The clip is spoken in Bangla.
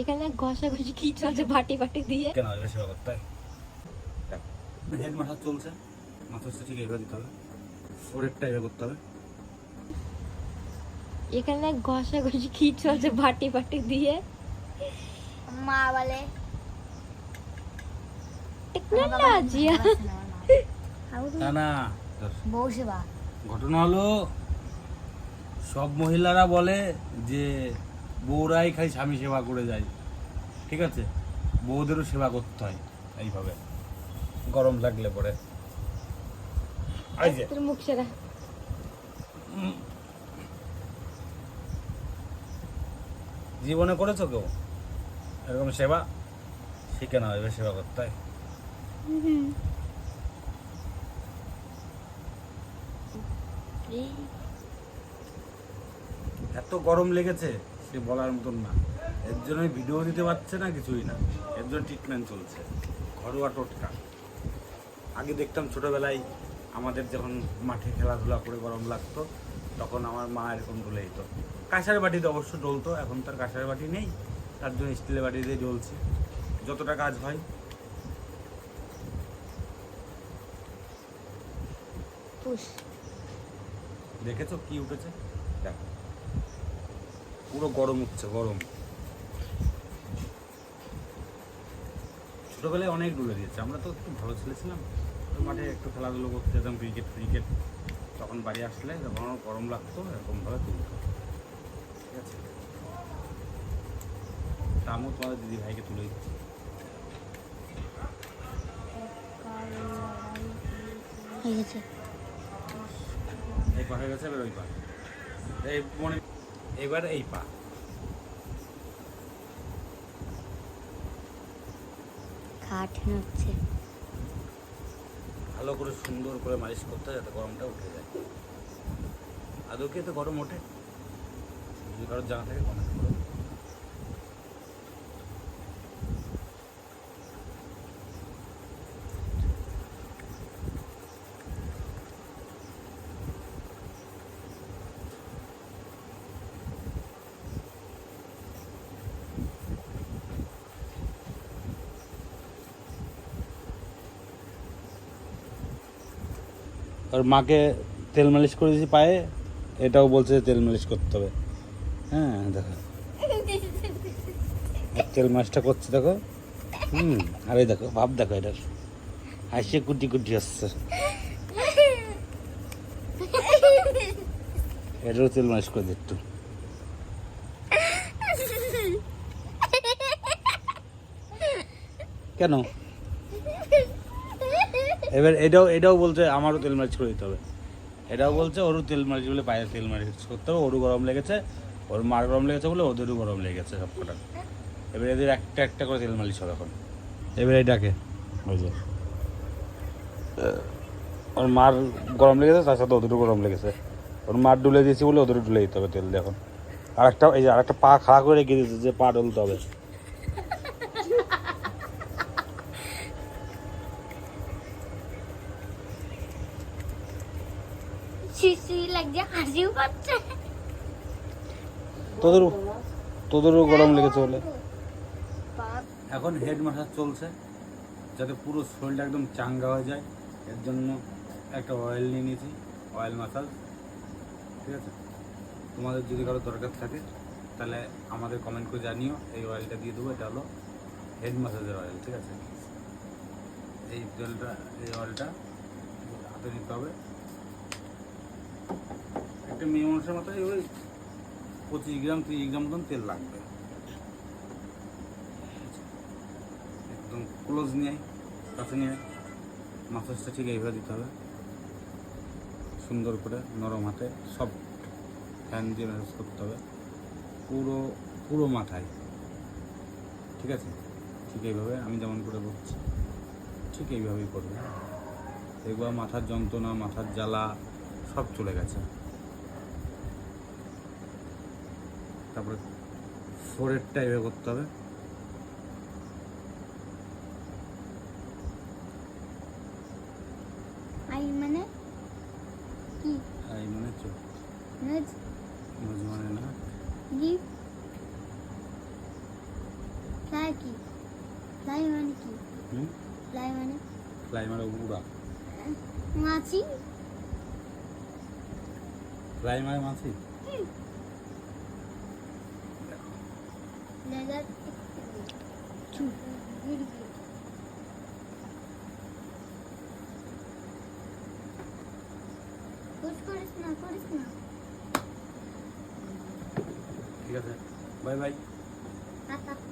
এখানে ঘষাঘষি কি চলছে বাটি বাটি দিয়ে? কেন? করতে হয়। হেড মাসাজ চলছে। মাসাজটা ঠিক এইভাবে দিতে হবে। ওরেরটা এভাবে করতে হবে। এখানে ঘষাঘষি কি চলছে বাটি বাটি দিয়ে? মা বলে টেকনোলজি না না। বউ সেবা। ঘটনা হলো সব মহিলারা বলে যে বউরাই খালি স্বামী সেবা করে যায়। ঠিক আছে? বউদেরও সেবা করতে হয় এইভাবে। গরম লাগলে পরে। এই মুখ সেরা। জীবনে করেছ কেউ? এরকম সেবা? শিখে নাও এবার সেবা করতে হয়। এত গরম লেগেছে। সে বলার মতন না। এর জন্য ভিডিও দিতে পারছে না কিছুই না। এর জন্য ট্রিটমেন্ট চলছে। ঘরোয়া টোটকা। আগে দেখতাম ছোটোবেলায় আমাদের যখন মাঠে খেলাধুলা করে গরম লাগতো তখন আমার মা এরকম ডলে দিত। কাঁসার বাটিতে অবশ্য ডলতো এখন তার কাঁসার বাটি নেই। তার জন্য স্টিলের বাটি দিয়ে ডলছে যতটা কাজ হয়। দেখেছ কি উঠেছে? দেখো। পুরো গরম উঠছে গরম। ছোটবেলায় অনেক ডুলে দিয়েছে। আমরা তো একটু ভালো ছেলে ছিলাম। মাঠে একটু খেলাধুলো করতে যেতাম ক্রিকেট ক্রিকেট তখন বাড়ি আসলে যখন আমার গরম লাগতো এরকমভাবে তুলতো ঠিক আছে? তা আমিও তোমাদের দিদি ভাইকে তুলে দিচ্ছি। হয়ে গেছে। এই পা হয়ে গেছে এবার ওই এই মনে এবার এই পা। খাট হচ্ছে ভালো করে সুন্দর করে মালিশ করতে হয় যাতে গরমটা উঠে যায়। আদৌকে তো গরম ওঠে? যদি কারোর জানা থাকে কমেন্ট আর মাকে তেল মালিশ করে দিয়েছি পায়ে, এটাও বলছে তেল মালিশ করতে হবে। হ্যাঁ দেখো। তেল মালিশটা করছে, দেখো। হুম, আর এই দেখো, ভাব দেখো এটার। হাসিয়ে কুটি কুটি আসছে। এটারও তেল মালিশ করে দিই একটু। কেন? এবার এটাও এটাও বলছে আমারও তেল মালিশ করে দিতে হবে। এটাও বলছে ওরও তেল মালিশ বলে পায়ে তেল মালিশ করতে হবে, ওরও গরম লেগেছে, ওর মার গরম লেগেছে বলে ওদেরও গরম লেগেছে সব কটা। এবার এদের একটা একটা করে তেল মালিশ হবে এখন। এবার এটাকে, ওই যে। ওর মার গরম লেগেছে, তার সাথে ওদেরও গরম লেগেছে। ওর মার ডুলে দিয়েছি বলে ওদেরও ডুলে দিতে হবে তেল দিয়ে এখন। আর একটা এই যে আর একটা পা খাড়া করে রেখে দিয়েছে যে পা ডলতে হবে। তোদেরও তোদেরও গরম লেগেছে বলে। এখন হেড মাসাজ চলছে, যাতে পুরো শরীরটা একদম চাঙ্গা হয়ে যায়। এর জন্য একটা অয়েল নিয়ে নিয়েছি অয়েল মাসাজ ঠিক আছে? তোমাদের যদি কারও দরকার থাকে, তাহলে আমাদের কমেন্ট করে জানিও, এই অয়েলটা দিয়ে দেবো, এটা হলো হেড মাসাজের অয়েল ঠিক আছে? এই তেলটা এই অয়েলটা হাতে নিতে হবে। একটা মেয়ে মানুষের মাথায় ওই পঁচিশ গ্রাম, তিরিশ গ্রাম মতন তেল লাগবে। একদম ক্লোজ নিয়ে, কাছে নিয়ে। মাসাজটা ঠিক এইভাবে দিতে হবে। সুন্দর করে নরম হাতে সব ফ্যান দিয়ে ম্যাসাজ করতে হবে। পুরো পুরো মাথায়। ঠিক আছে? ঠিক এইভাবে আমি যেমন করে বলছি, ঠিক এইভাবেই করবে। দেখবা মাথার যন্ত্রণা, মাথার জ্বালা সব চলে গেছে। তারপরে ফোরেরটা এভাবে করতে হবে। আই মানে কি? এই মানে চোখ। নজ নজ মানে না ফ্লাই কি? ফ্লাই মানে কি? হুম? ফ্লাই মানে? ফ্লাই মানে উড়া। মাছি? ফ্লাই মানে মাছি? লেজার পুশ করিস না করিস না ঠিক আছে বাই বাই টাটা